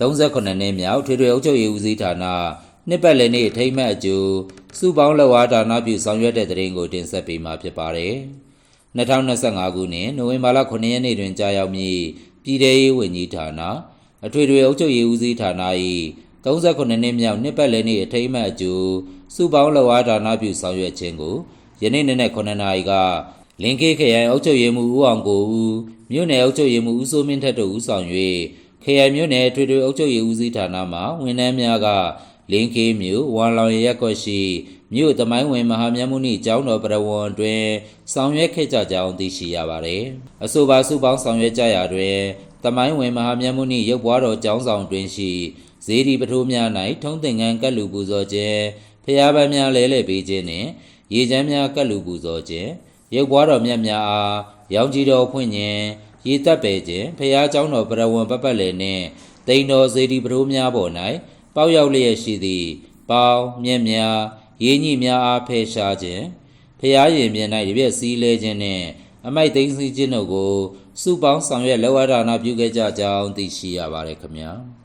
38နှစ်မြောက်ထွေထွေအုပ်ချုပ်ရေးဦးစီးဌာနနှစ်ပတ်လည်နေ့အထိမ်းအမှတ်အကျိုးစုပေါင်းလက်ဝါးဌာနပြုဆောင်ရွက်တဲ့တဲ့ရင်ကိုတင်ဆက်ပေးမှာဖြစ်ပါတယ်။2025ခုနှစ်နိုဝင်ဘာလ9ရက်နေ့တွင်ကြာရောက်မည့်ပြည်ထရေးဝန်ကြီးဌာနအထွေထွေအုပ်ချုပ်ရေးဦးစီးဌာန၏38နှစ်မြောက်နှစ်ပတ်လည်နေ့အထိမ်းအမှတ်အကျိုးစုပေါင်းလက်ဝါးဌာနပြုဆောင်ရွက်ခြင်းကိုယနေ့နေ့နဲ့9နာရီကလင်ကေးခရိုင်အုပ်ချုပ်ရေးမှူးဦးအောင်ကိုဦးမြို့နယ်အုပ်ချုပ်ရေးမှူးဦးစိုးမင်းထက်တို့ဦးဆောင်၍ ခရိုင်မြို့နယ်ထွေထွေအုပ်ချုပ်ရေးဦးစီးဌာနမှဝန်ထမ်းများကလင်းကေးမြို့ဝမ်လောင်ရက်ကွက်ရှိမြို့သမိုင်းဝင်မဟာမြတ်မုနိကျောင်းတော်ပရဝဏ်တွင်ဆောင်ရွက်ခဲ့ကြကြောင်းသိရှိရပါသည်။အဆိုပါစုပေါင်းဆောင်ရွက်ကြရာတွင်သမိုင်းဝင်မဟာမြတ်မုနိရုပ်ပွားတော်ကျောင်းဆောင်တွင်ရှိဇေဒီပထိုးများ၌ထုံးသင်္ကန်းကတ်လူပူဇော်ခြင်းဖျားပန်းများလဲလှယ်ပေးခြင်းနှင့်ရေချမ်းများကတ်လူပူဇော်ခြင်းရုပ်ပွားတော်မြတ်များအားရောင်ကြီးတော်ဖွင့်ခြင်း ရေတက်ပေခြင်းဖះเจ้าတော်ပရဝံပပတ်လေနှင့်တိန်တော်စေတီပထိုးများပေါ်၌ပေါက်ရောက်လျက်ရှိသည့်ပေါင်းမြက်များရေးညိများအားဖယ်ရှားခြင်းဖះရင်ပြင်၌တပြည့်စည်းလဲခြင်းနှင့်အမိုက်သိမ်းစီးခြင်းတို့ကိုစုပေါင်းဆောင်ရွက်လောဝဒါနာပြုခဲ့ကြကြောင်းသိရှိရပါတယ်ခင်ဗျာ။